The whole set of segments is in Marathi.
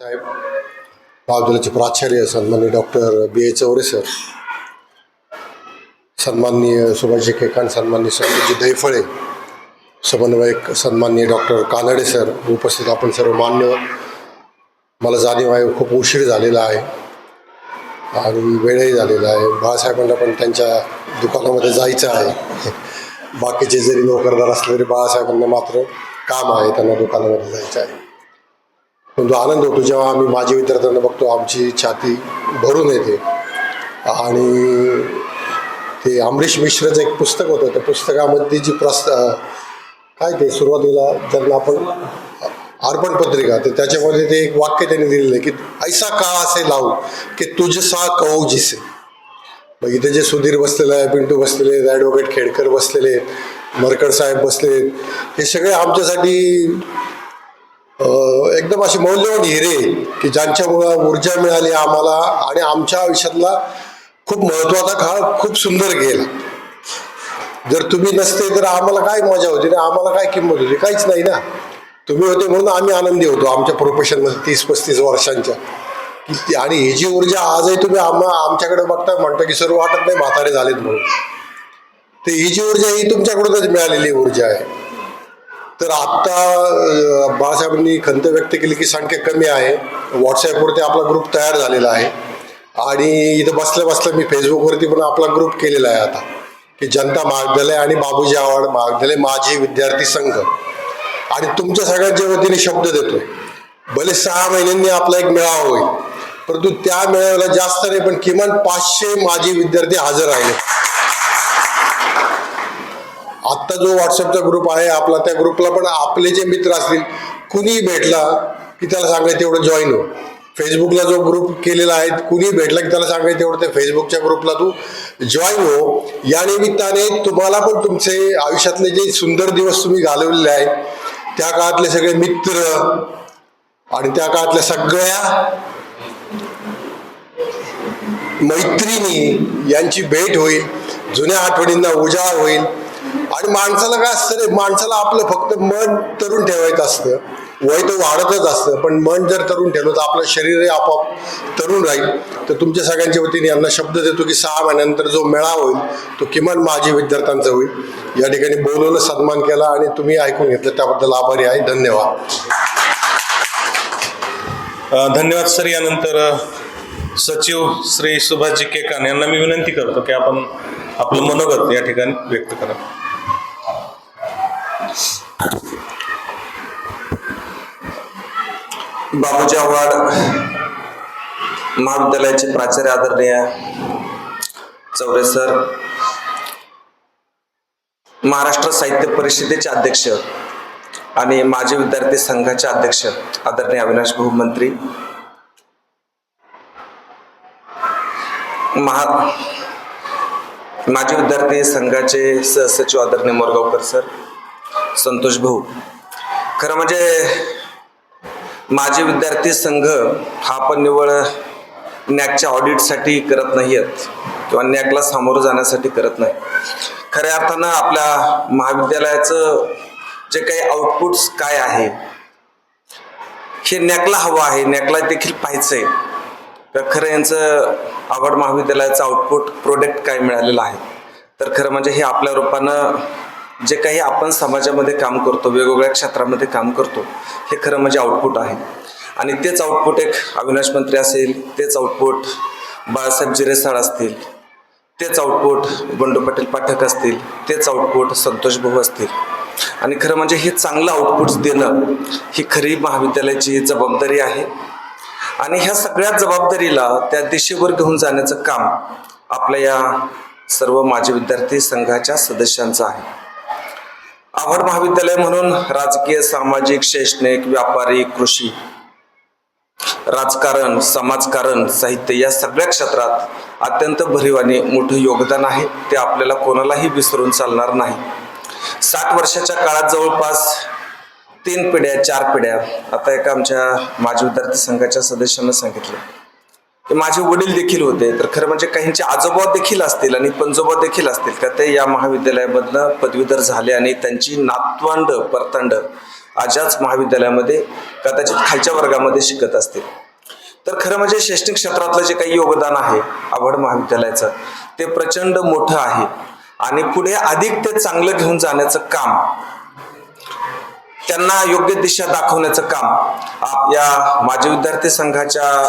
साहेब महाविद्यालयाचे प्राचार्य सन्माननीय doctor B A Chaure sir सन्माननीय सुभाषजी केकान सन्माननीय संतजी दैफळे समन्वयक सन्माननीय डॉक्टर कानडे सर उपस्थित. आपण सर्व मान्य मला जाणीव आहे खूप उशीर झालेला आहे आणि वेळही झालेला आहे. बाळासाहेबांना पण त्यांच्या दुकानामध्ये जायचं आहे. बाकीचे जरी नोकरदार असले तरी बाळासाहेबांना मात्र काम आहे त्यांना दुकानामध्ये जायचं आहे. पण तो आनंद होतो जेव्हा आम्ही माझी विद्यार्थ्यांना बघतो आमची छाती भरून येते. आणि ते अमरीश मिश्रचं एक पुस्तक होतं त्या पुस्तकामध्ये जी प्रस काय ते सुरुवातीला त्यांना आपण अर्पण पत्रिका तर त्याच्यामध्ये ते एक वाक्य त्यांनी दिलेलं आहे की ऐसा का असे लावू की तुझसा कहो जिसे. मग इथे जे सुधीर बसलेलं आहे पिंटू बसलेले आहेत ॲडव्होकेट खेडकर बसलेले आहेत मरकड साहेब बसलेले आहेत हे सगळे आमच्यासाठी एकदम असे मौल्यवान हिरे की ज्यांच्यामुळं ऊर्जा मिळाली आम्हाला आणि आमच्या आयुष्यातला खूप महत्त्वाचा काळ खूप सुंदर गेला. जर तुम्ही नसते तर आम्हाला काय मजा होती ना आम्हाला काय किंमत होती? काहीच नाही ना. तुम्ही होते म्हणून आम्ही आनंदी होतो आमच्या प्रोफेशनमध्ये तीस पस्तीस वर्षांच्या. आणि ही जी ऊर्जा आजही तुम्ही आम्हा आमच्याकडे बघता म्हणता की सर्व वाटत नाही म्हातारे झालेत म्हणून. तर ही जी ऊर्जा ही तुमच्याकडूनच मिळालेली ऊर्जा आहे. तर आत्ता बाळासाहेबांनी खंत व्यक्त केली की संख्या कमी आहे. व्हॉट्सॲपवरती आपला ग्रुप तयार झालेला आहे. आणि इथं बसल्या बसल्या मी फेसबुकवरती पण आपला ग्रुप केलेला आहे आता. की जनता महाविद्यालय आणि बाबूजी आव्हाड महाविद्यालय माझी विद्यार्थी संघ. आणि तुमच्या सगळ्यांच्या वतीने शब्द देतोय. भले सहा महिन्यांनी आपला एक मेळावा होईल परंतु त्या मेळाव्याला जास्त नाही पण किमान पाचशे माजी विद्यार्थी हजर राहिले. आत्ता जो व्हॉट्सअपचा ग्रुप आहे आपला त्या ग्रुपला पण आपले जे मित्र असतील कुणीही भेटला की त्याला सांगायचं तेवढं जॉईन हो. फेसबुकला जो ग्रुप केलेला आहे कुणी भेटला की त्याला सांगायचं तेवढं ते फेसबुकच्या ग्रुपला तू जॉईन हो. या निमित्ताने तुम्हाला पण तुमचे आयुष्यातले जे सुंदर दिवस तुम्ही घालवलेले आहेत त्या काळातले सगळे मित्र आणि त्या काळातल्या सगळ्या मैत्रिणी यांची भेट होईल जुन्या आठवणींना उजाळ होईल. आणि माणसाला काय असतं रे? माणसाला आपलं फक्त मन तरुण ठेवायचं असतं. वय तर वाढतच असतं पण मन जर तरुण ठेवलं तर आपलं शरीरही आपोआप तरुण राहील. तर तुमच्या सगळ्यांच्या वतीने यांना शब्द देतो की सहा महिन्यानंतर जो मेळावा होईल तो किमान माझी विद्यार्थ्यांचा होईल. या ठिकाणी बोलवलं सन्मान केला आणि तुम्ही ऐकून घेतलं त्याबद्दल आभारी आहे. धन्यवाद. धन्यवाद सर. यानंतर सचिव श्री सुभाषजी केकान यांना मी विनंती करतो की आपण आपलं मनोगत या ठिकाणी व्यक्त करा. बाबूजी आव्हाड महाविद्यालयाचे प्राचार्य आदरणीय चौरे सर महाराष्ट्र साहित्य परिषदेचे अध्यक्ष आणि माजी विद्यार्थी संघाचे अध्यक्ष आदरणीय अविनाश भाऊ मंत्री महा माजी विद्यार्थी संघाचे सहसचिव आदरणीय मोरगावकर सर संतोष भाऊ. खरं म्हणजे माझे विद्यार्थी संघ हा पण निवळ नॅकच्या ऑडिटसाठी करत नाही आहेत किंवा नॅकला सामोरं जाण्यासाठी करत नाही. खऱ्या अर्थानं आपल्या महाविद्यालयाचं जे काही आउटपुट्स काय आहे हे नॅकला हवं आहे. नॅकला देखील पाहायचंय. तर खरं यांचं आवड महाविद्यालयाचं आउटपुट प्रोडक्ट काय मिळालेलं आहे? तर खरं म्हणजे हे आपल्या रूपानं जे काही आपण समाजामध्ये काम करतो वेगवेगळ्या क्षेत्रामध्ये काम करतो हे खरं म्हणजे आउटपुट आहे. आणि तेच आउटपुट एक अविनाश मंत्री असेल तेच आउटपुट बाळासाहेब जिरेसाळ असतील तेच आउटपुट बंडू पाटील पाठक असतील तेच आउटपुट संतोष भाऊ असतील. आणि खरं म्हणजे हे चांगलं आउटपुट्स देणं ही खरी महाविद्यालयाची जबाबदारी आहे. आणि ह्या सगळ्या जबाबदारीला त्या दिशेवर घेऊन जाण्याचं काम आपल्या या सर्व माजी विद्यार्थी संघाच्या सदस्यांचं आहे. आवड महाविद्यालय म्हणून राजकीय सामाजिक शैक्षणिक व्यापारी कृषी राजकारण समाजकारण साहित्य या सगळ्या क्षेत्रात अत्यंत भरीव आणि मोठं योगदान आहे. ते आपल्याला कोणालाही विसरून चालणार नाही. साठ वर्षाच्या काळात जवळपास तीन पिढ्या चार पिढ्या. आता एका आमच्या माजी विद्यार्थी संघाच्या सदस्यांना सांगितलं की माझे वडील देखील होते तर खरं म्हणजे काहींचे आजोबा देखील असतील आणि पंजोबा देखील असतील का ते या महाविद्यालयामधनं पदवीधर झाले आणि त्यांची नातवंड परतंड आजाच महाविद्यालयामध्ये कदाचित खालच्या वर्गामध्ये शिकत असतील. तर खरं म्हणजे शैक्षणिक क्षेत्रातलं जे काही योगदान आहे आवड महाविद्यालयाचं ते प्रचंड मोठं आहे. आणि पुढे अधिक ते चांगलं घेऊन जाण्याचं काम त्यांना योग्य दिशा दाखवण्याचं काम या माजी विद्यार्थी संघाच्या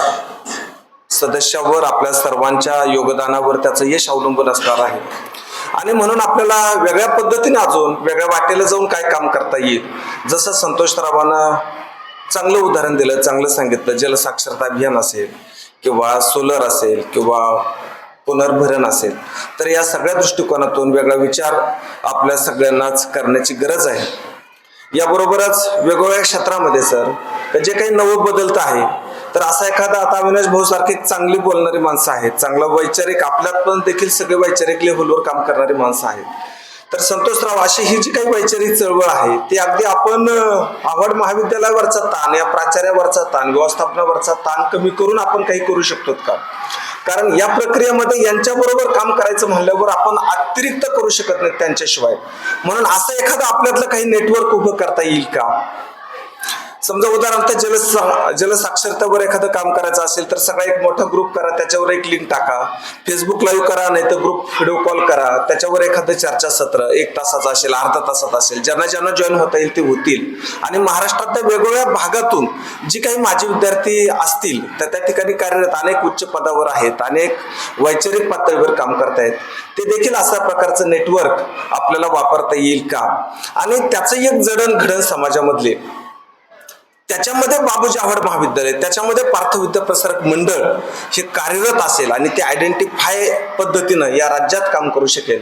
सदस्यावर आपल्या सर्वांच्या योगदानावर त्याचं यश अवलंबून असणार आहे. आणि म्हणून आपल्याला वेगळ्या पद्धतीने अजून वेगळ्या वाटेला जाऊन काय काम करता येईल? जसं संतोषरावांना चांगलं उदाहरण दिलं चांगलं सांगितलं जलसाक्षरता अभियान असेल किंवा सोलर असेल किंवा पुनर्भरण असेल तर या सगळ्या दृष्टिकोनातून वेगळा विचार आपल्या सगळ्यांनाच करण्याची गरज आहे. याबरोबरच वेगवेगळ्या क्षेत्रामध्ये सर जे काही नवं बदलत आहे तर असा एखादा आता अविनाश भाऊ सारखी चांगली बोलणारी माणसं आहेत. चांगला वैचारिक आपल्यात पण देखील सगळे वैचारिक लेव्हलवर काम करणारी माणसं आहेत. तर संतोषराव अशी ही जी काही वैचारिक चळवळ आहे ती अगदी आपण आवड महाविद्यालयावरचा ताण या प्राचार्यावरचा ताण व्यवस्थापनावरचा ताण कमी करून आपण काही करू शकतो का? कारण या प्रक्रियेमध्ये यांच्याबरोबर काम करायचं म्हणल्यावर आपण अतिरिक्त करू शकत नाही त्यांच्याशिवाय. म्हणून असं एखादं आपल्यातलं काही नेटवर्क उभं करता येईल का? समजा उदाहरणार्थ जल जलसाक्षरतावर एखादं काम करायचं असेल तर सगळा एक मोठा ग्रुप करा त्याच्यावर एक लिंक टाका. फेसबुक लाईव्ह करा नाही तर ग्रुप व्हिडिओ कॉल करा. त्याच्यावर एखादं चर्चासत्र एक तासाचं असेल अर्धा तासात असेल ज्यांना ज्यांना जॉईन होता येईल ते होतील. आणि महाराष्ट्रातल्या वेगवेगळ्या भागातून जी काही माजी विद्यार्थी असतील तर त्या ठिकाणी कार्यरत अनेक उच्च पदावर आहेत अनेक वैचारिक पातळीवर काम करतायत. ते देखील अशा प्रकारचं नेटवर्क आपल्याला वापरता येईल का? आणि त्याचं एक जडणघडण समाजामधले त्याच्यामध्ये बाबूजी आव्हाड महाविद्यालय त्याच्यामध्ये पार्थविद्या प्रसारक मंडळ हे कार्यरत असेल आणि ते आयडेंटिफाय पद्धतीनं या राज्यात काम करू शकेल.